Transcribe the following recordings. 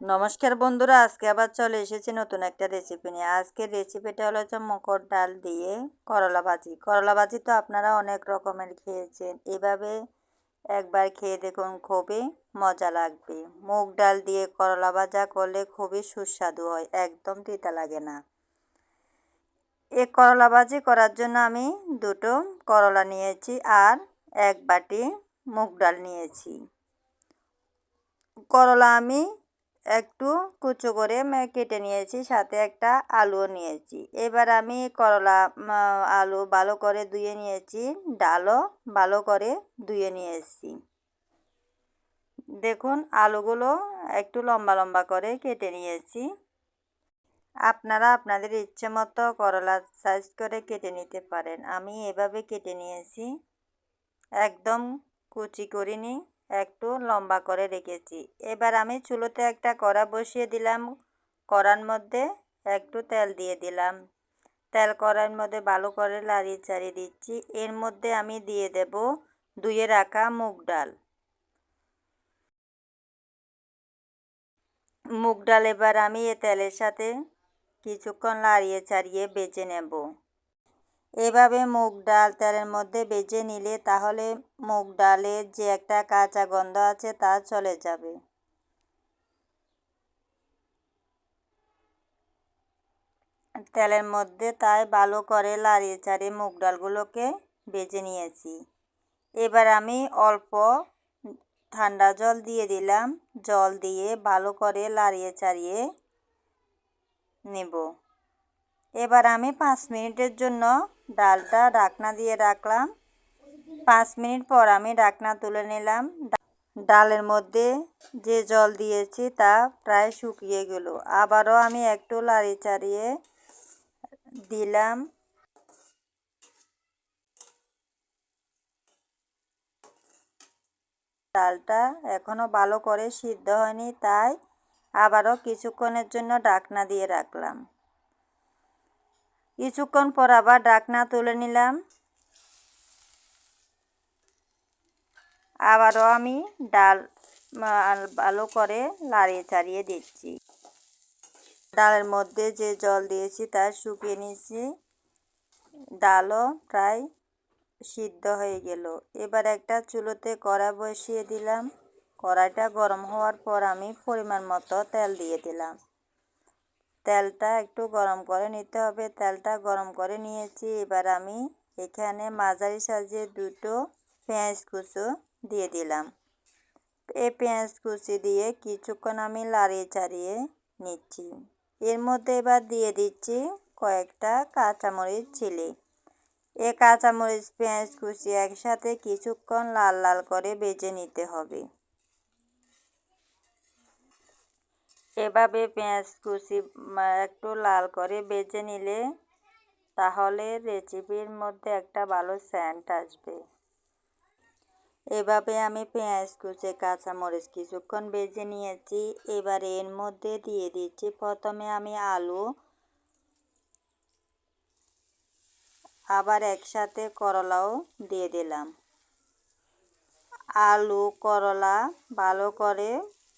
নমস্কার বন্ধুরা, আজকে আবার চলে এসেছি নতুন একটা রেসিপি নিয়ে। আজকের রেসিপিটা হলো হচ্ছে মকর ডাল দিয়ে করলা ভাজি। করলা ভাজি তো আপনারা অনেক রকমের খেয়েছেন। এভাবে একবার খেয়ে দেখুন, খুবই মজা লাগবে। মুগ ডাল দিয়ে করলা ভাজা করলে খুবই সুস্বাদু হয়, একদম তিতা লাগে না। এই করলা ভাজি করার জন্য আমি দুটো করলা নিয়েছি আর এক বাটি মুগ ডাল নিয়েছি। করলা আমি একটু কুচো করে কেটে নিয়েছি, সাথে একটা আলুও নিয়েছি। এবার আমি করলা আলু ভালো করে ধুয়ে নিয়েছি, ডালও ভালো করে ধুয়ে নিয়েছি। দেখুন, আলুগুলো একটু লম্বা লম্বা করে কেটে নিয়েছি। আপনারা আপনাদের ইচ্ছে মতো করলা সাইজ করে কেটে নিতে পারেন। আমি এভাবে কেটে নিয়েছি। একদম কুচি করিনি। একটু লম্বা করে রেখেছি। এবার আমি চুলোতে একটা কড়া বসিয়ে দিলাম। কড়ার মধ্যে একটু তেল দিয়ে দিলাম। তেল কড়ার মধ্যে ভালো করে লাড়িয়ে চাড়িয়ে দিচ্ছি। এর মধ্যে আমি দিয়ে দেব ধুয়ে রাখা মুগ ডাল। মুগ ডাল এবার আমি এ তেলের সাথে কিছুক্ষণ লাড়িয়ে চাড়িয়ে বেজে নেব। এভাবে মুগ ডাল তেলের মধ্যে বেজে নিলে তাহলে মুগ ডালের যে একটা কাঁচা গন্ধ আছে তা চলে যাবে। তেলের মধ্যে তাই ভালো করে লাড়িয়ে চাড়িয়ে মুগ ডালগুলোকে বেজে নিয়েছি। এবার আমি অল্প ঠান্ডা জল দিয়ে দিলাম। জল দিয়ে ভালো করে লাড়িয়ে চাড়িয়ে নেব। এবার আমি পাঁচ মিনিটের জন্য ডালটা ডাকনা দিয়ে রাখলাম। পাঁচ মিনিট পর আমি ডাকনা তুলে নিলাম। ডালের মধ্যে যে জল দিয়েছি তা প্রায় শুকিয়ে গেল। আবারও আমি একটু লাড়ি চাড়িয়ে দিলাম। ডালটা এখনও ভালো করে সিদ্ধ হয়নি, তাই আবারও কিছুক্ষণের জন্য ডাকনা দিয়ে রাখলাম। কিছুক্ষণ পর আবার ডাকনা তুলে নিলাম। আবারও আমি ডাল ভালো করে লাড়িয়ে চাড়িয়ে দিচ্ছি। ডালের মধ্যে যে জল দিয়েছি তা শুকিয়ে নিয়েছি। ডালও প্রায় সিদ্ধ হয়ে গেল। এবার একটা চুলোতে কড়া বসিয়ে দিলাম। কড়াইটা গরম হওয়ার পর আমি পরিমাণ মতো তেল দিয়ে দিলাম। তেলটা একটু গরম করে নিতে হবে। তেলটা গরম করে নিয়েছি। এবার আমি এখানে মাঝারি সাইজে দুটো পেঁয়াজ কুচো দিয়ে দিলাম। এই পেঁয়াজ কুচি দিয়ে কিছুক্ষণ আমি লাড়িয়ে চাড়িয়ে নিচ্ছি। এর মধ্যে এবার দিয়ে দিচ্ছি কয়েকটা কাঁচামরিচ চিলি এ কাঁচামরিচ, পেঁয়াজ কুচি একসাথে কিছুক্ষণ লাল লাল করে বেজে নিতে হবে। এভাবে পেঁয়াজ কুচি একটু লাল করে বেজে নিলে তাহলে রেসিপির মধ্যে একটা ভালো স্যান্ট আসবে। এভাবে আমি পেঁয়াজ কুচে, কাঁচামরিচ কিছুক্ষণ বেজে নিয়েছি। এবার এর মধ্যে দিয়ে দিচ্ছি। প্রথমে আমি আলু আবার একসাথে করলাও দিয়ে দিলাম। আলু, করলা ভালো করে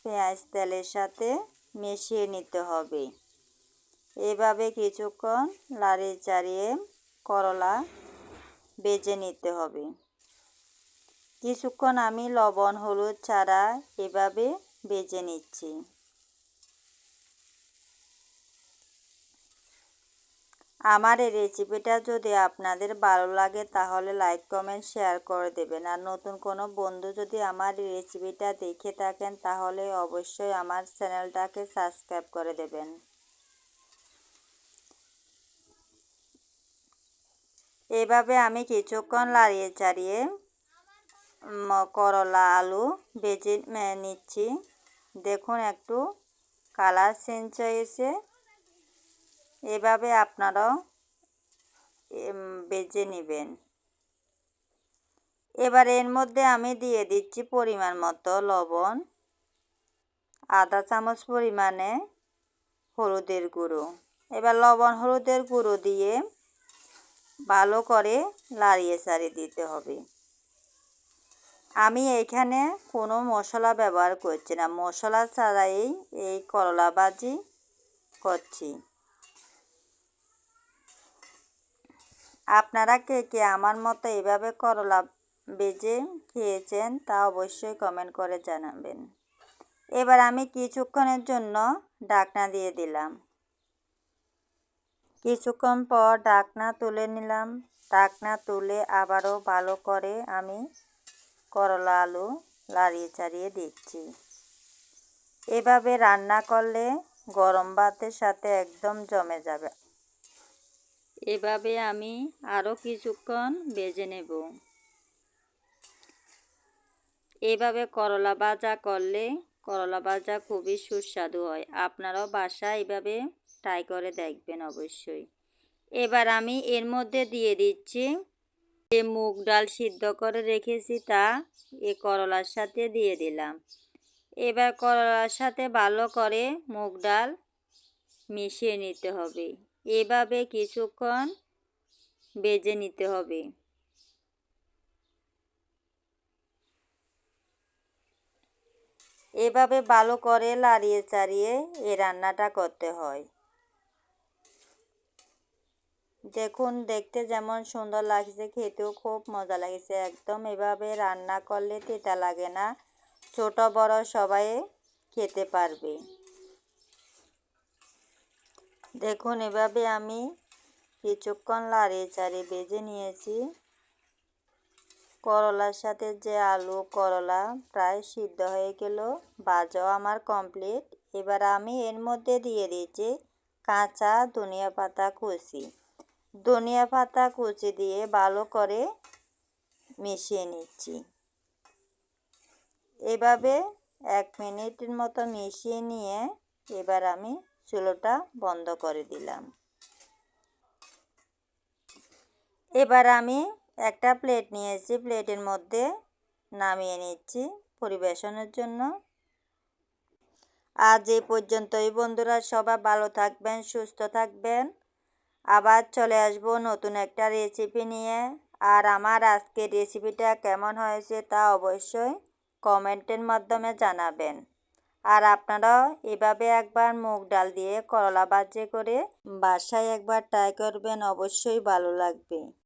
পেঁয়াজ তেলের সাথে মিশিয়ে নিতে হবে। এভাবে কিছুক্ষণ লাড়ি চাড়িয়ে করলা বেজে নিতে হবে। কিছুক্ষণ আমি লবণ, হলুদ ছাড়া এভাবে বেজে নিচ্ছি। আমার এই রেসিপিটা যদি আপনাদের ভালো লাগে, তাহলে লাইক কমেন্ট শেয়ার করে দেবেন। আর নতুন কোনো বন্ধু যদি আমার এই রেসিপিটা দেখে থাকেন, তাহলে অবশ্যই আমার চ্যানেলটাকে সাবস্ক্রাইব করে দেবেন। এভাবে আমি কিছুক্ষণ লাড়িয়ে চাড়িয়ে করলা, আলু বেজে নিচ্ছি। দেখুন, একটু কালার চেঞ্জ হয়েছে। এভাবে আপনারাও বেজে নেবেন। এবার এর মধ্যে আমি দিয়ে দিচ্ছি পরিমাণ মতো লবণ, আধা চামচ পরিমাণে হলুদের গুঁড়ো। এবার লবণ, হলুদের গুঁড়ো দিয়ে ভালো করে লাড়িয়ে সারিয়ে দিতে হবে। আমি এখানে কোনো মশলা ব্যবহার করছি না। মশলা ছাড়াই এই করলা ভাজি করছি। আপনারা কে কে আমার মতো এভাবে করলা বেজে খেয়েছেন তা অবশ্যই কমেন্ট করে জানাবেন। এবার আমি কিছুক্ষণের জন্য ডাকনা দিয়ে দিলাম। কিছুক্ষণ পর ডাকনা তুলে নিলাম। ডাকনা তুলে আবারও ভালো করে আমি করলা আলু লাড়িয়ে চাড়িয়ে দিচ্ছি। এভাবে রান্না করলে গরম ভাতের সাথে একদম জমে যাবে। এভাবে আমি আরও কিছুক্ষণ বেজে নেব। এভাবে করলা ভাজা করলে করলা ভাজা খুবই সুস্বাদু হয়। আপনারাও বাসা এভাবে ট্রাই করে দেখবেন অবশ্যই। এবার আমি এর মধ্যে দিয়ে দিচ্ছি যে মুগ ডাল সিদ্ধ করে রেখেছি তা এ করলার সাথে দিয়ে দিলাম। এবার করলার সাথে ভালো করে মুগ ডাল মিশিয়ে নিতে হবে। এভাবে কিছুক্ষণ বেজে নিতে হবে। এভাবে ভালো করে লাড়িয়ে চাড়িয়ে এই রান্নাটা করতে হয়। দেখুন, দেখতে যেমন সুন্দর লাগছে, খেতেও খুব মজা লাগছে। একদম এভাবে রান্না করলে তেতা লাগে না। ছোট বড় সবাই খেতে পারবে। দেখুন, এভাবে আমি কিছুক্ষণ লাড়িয়ে চাড়িয়ে বেজে নিয়েছি। করলার সাথে যে আলু করলা প্রায় সিদ্ধ হয়ে গেল বাজাও আমার কমপ্লিট এবার আমি এর মধ্যে দিয়ে দিয়েছি কাঁচা ধনিয়া পাতা কুচি। ধনিয়া পাতা কুচি দিয়ে ভালো করে মিশিয়ে নিচ্ছি। এভাবে এক মিনিটের মতো মিশিয়ে নিয়ে এবার আমি চুলোটা বন্ধ করে দিলাম। এবার আমি একটা প্লেট নিয়েছি, প্লেটের মধ্যে নামিয়ে নিচ্ছি পরিবেশনের জন্য। আজ এই পর্যন্তই বন্ধুরা, সবাই ভালো থাকবেন, সুস্থ থাকবেন। আবার চলে আসব নতুন একটা রেসিপি নিয়ে। আর আমার আজকের রেসিপিটা কেমন হয়েছে তা অবশ্যই কমেন্টের মাধ্যমে জানাবেন। আর আপনারাও এভাবে একবার মুগ ডাল দিয়ে করলা বাজে করে বাসায় একবার ট্রাই করবেন, অবশ্যই ভালো লাগবে।